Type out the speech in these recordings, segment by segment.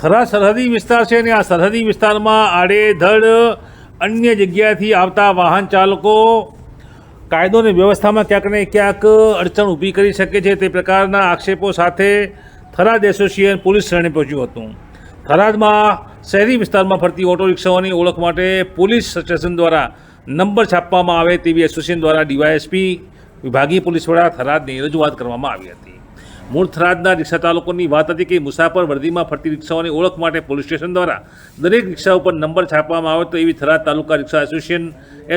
થરા સરહદી વિસ્તાર છે અને આ સરહદી વિસ્તારમાં આડેધડ અન્ય જગ્યાએથી આવતા વાહન ચાલકો કાયદો અને વ્યવસ્થામાં ક્યાંક ને ક્યાંક અડચણ ઊભી કરી શકે છે તે પ્રકારના આક્ષેપો સાથે થરાદ એસોસિએશન પોલીસ સ્ટેશને પહોંચ્યું હતું. થરાદમાં શહેરી વિસ્તારમાં ફરતી ઓટો રિક્ષાઓની ઓળખ માટે પોલીસ સ્ટેશન દ્વારા નંબર છાપવામાં આવે તેવી એસોસિએશન દ્વારા ડીવાયએસપી, વિભાગીય પોલીસ વડા થરાદની રજૂઆત કરવામાં આવી હતી. મૂળ થરાદના રિક્ષા ચાલકોની વાત હતી કે મુસાફર વર્દીમાં ફરતી રિક્ષાઓની ઓળખ માટે પોલીસ સ્ટેશન દ્વારા દરેક રિક્ષા ઉપર નંબર છાપવામાં આવે તો એવી થરાદ તાલુકા રિક્ષા એસોસિએશન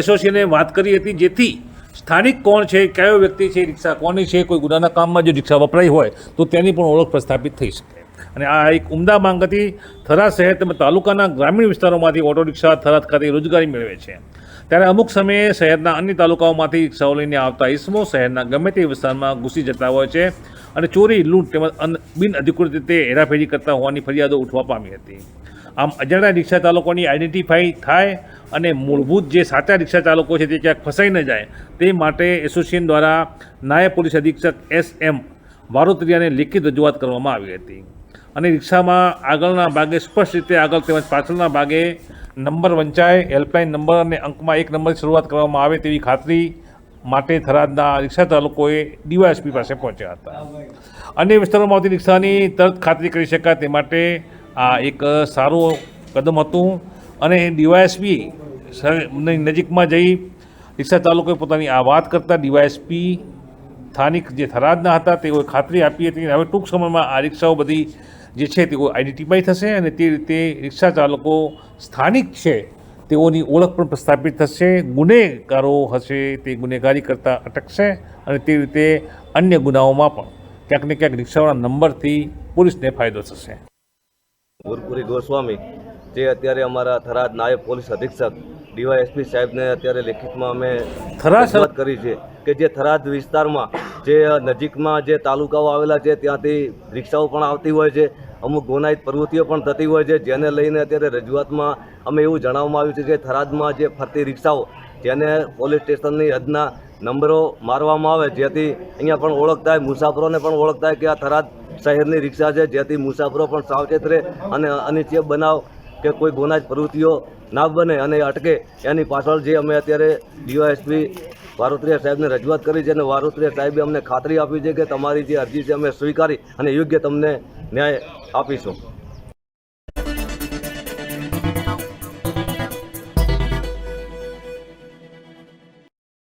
એસોસિએશને વાત કરી હતી જેથી સ્થાનિક કોણ છે, કયો વ્યક્તિ છે, રિક્ષા કોની છે, કોઈ ગુનાના કામમાં જો રિક્ષા વપરાઈ હોય તો તેની પણ ઓળખ પ્રસ્થાપિત થઈ શકે. અને આ એક ઉમદા માંગ હતી, થરાદ શહેર તેમજ તાલુકાના ગ્રામીણ વિસ્તારોમાંથી ઓટો રિક્ષા થરાદ ખાતે રોજગારી મેળવે છે. ત્યારે અમુક સમયે શહેરના અન્ય તાલુકાઓમાંથી રિક્ષાઓ લઈને આવતા ઇસમો શહેરના ગમે તે વિસ્તારમાં ઘૂસી જતા હોય છે. અને ચોરી, લૂંટ તેમજ અન- બિનઅધિકૃત રીતે હેરાફેરી કરતા હોવાની ફરિયાદો ઉઠવા પામી હતી. આમ અજાણ્યા રિક્ષા ચાલકોની આઈડેન્ટિફાઈ થાય અને મૂળભૂત જે સાચા રિક્ષા ચાલકો છે તે ક્યાંક ફસાઈ ન જાય, તે માટે એસોસિએશન દ્વારા નાયબ પોલીસ અધિક્ષક એસ એમ વારોત્રિયાને લેખિત રજૂઆત કરવામાં આવી હતી. અને રિક્ષામાં આગળના ભાગે સ્પષ્ટ રીતે આગળ તેમજ પાછળના ભાગે નંબર વંચાય, હેલ્પલાઇન નંબર અને અંકમાં એક નંબરની શરૂઆત કરવામાં આવે તેવી ખાતરી માટે થરાદના રિક્ષા ચાલકોએ ડીવાયએસપી પાસે પહોંચ્યા હતા. અન્ય વિસ્તારોમાં આવતી રિક્ષાની તરત ખાતરી કરી શકાય તે માટે આ એક સારું કદમ હતું અને ડીવાયએસપી નજીકમાં જઈ રિક્ષા ચાલકોએ પોતાની આ વાત કરતાં ડીવાયએસપી સ્થાનિક જે થરાદના હતા તેઓએ ખાતરી આપી હતી હવે ટૂંક સમયમાં આ રિક્ષાઓ બધી જે છે તેઓ આઈડેન્ટિફાઈ થશે અને તે રીતે રિક્ષા ચાલકો સ્થાનિક છે તેઓની ઓળખ પણ પ્રસ્થાપિત થશે ગુનેગારો હશે તે ગુનેગારી કરતાં અટકશે અને તે રીતે અન્ય ગુનાઓમાં પણ ક્યાંક ને ક્યાંક રિક્ષાવાળા નંબરથી પોલીસને ફાયદો થશે. ગુરપુરી ગોસ્વામી જે અત્યારે અમારા થરાદ નાયબ પોલીસ અધિક્ષક ડીવાયએસપી સાહેબને અત્યારે લેખિતમાં અમે થરાદ કરી છે કે જે થરાદ વિસ્તારમાં જે નજીકમાં જે તાલુકાઓ આવેલા છે ત્યાંથી રિક્ષાઓ પણ આવતી હોય છે. અમુક ગુનાહિત પ્રવૃત્તિઓ પણ થતી હોય છે, જેને લઈને અત્યારે રજૂઆતમાં અમે એવું જણાવવામાં આવ્યું છે કે થરાદમાં જે ફરતી રિક્ષાઓ, જેને પોલીસ સ્ટેશનની હદના નંબરો મારવામાં આવે, જેથી અહીંયા પણ ઓળખ થાય મુસાફરોને પણ ઓળખ થાય કે આ થરાદ શહેરની રિક્ષા છે, જેથી મુસાફરો પણ સાવચેત રહે અને અનિચ્છનીય બનાવ કે કોઈ ગુનાહિત પ્રવૃત્તિઓ ના બને અને અટકે. એની પાછળ જે અમે અત્યારે ડીવાયએસપી વારોત્રિયા સાહેબને રજૂઆત કરી છે અને વારોત્રિયા સાહેબે અમને ખાતરી આપી છે કે તમારી જે અરજી છે, અમે સ્વીકારી અને યોગ્ય તમને ન્યાય આપીશું.